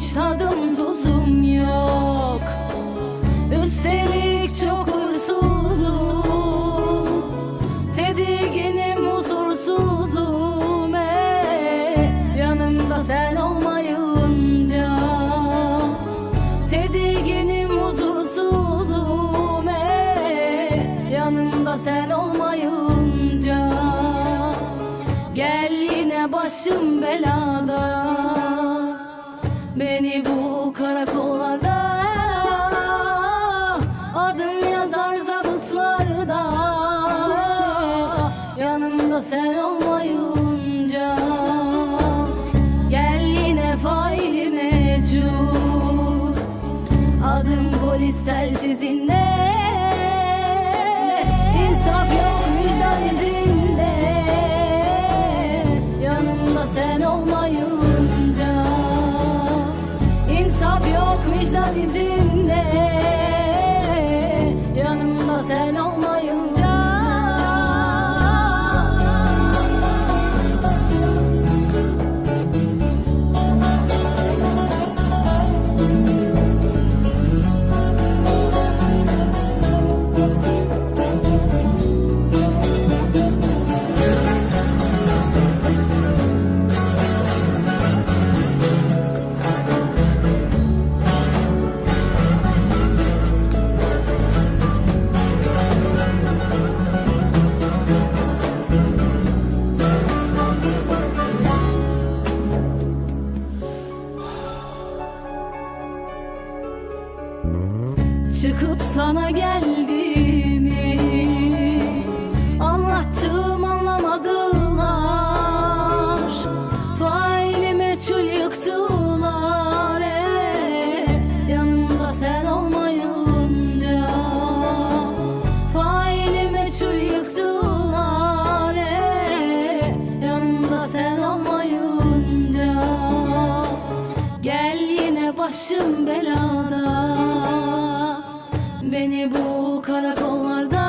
Hiç tadım tuzum yok. Üstelik çok huysuzum. Tedirginim huzursuzum. Ey Yanımda sen olmayınca. Tedirginim huzursuzum. Ey Yanımda sen olmayınca. Gel yine başım belada Beni bu karakollarda Adım yazar zabıtlarda. Yanımda sen olmayınca Gel yine faili meçhul Adım polis telsizinde Yanımda sen Çıkıp sana geldiğimi Anlattım anlamadılar. Faili meçhul yıktılar ey Yanımda sen olmayınca. Faili meçhul yıktılar ey Yanımda sen olmayınca. Gel yine başım belada Beni bu karakollarda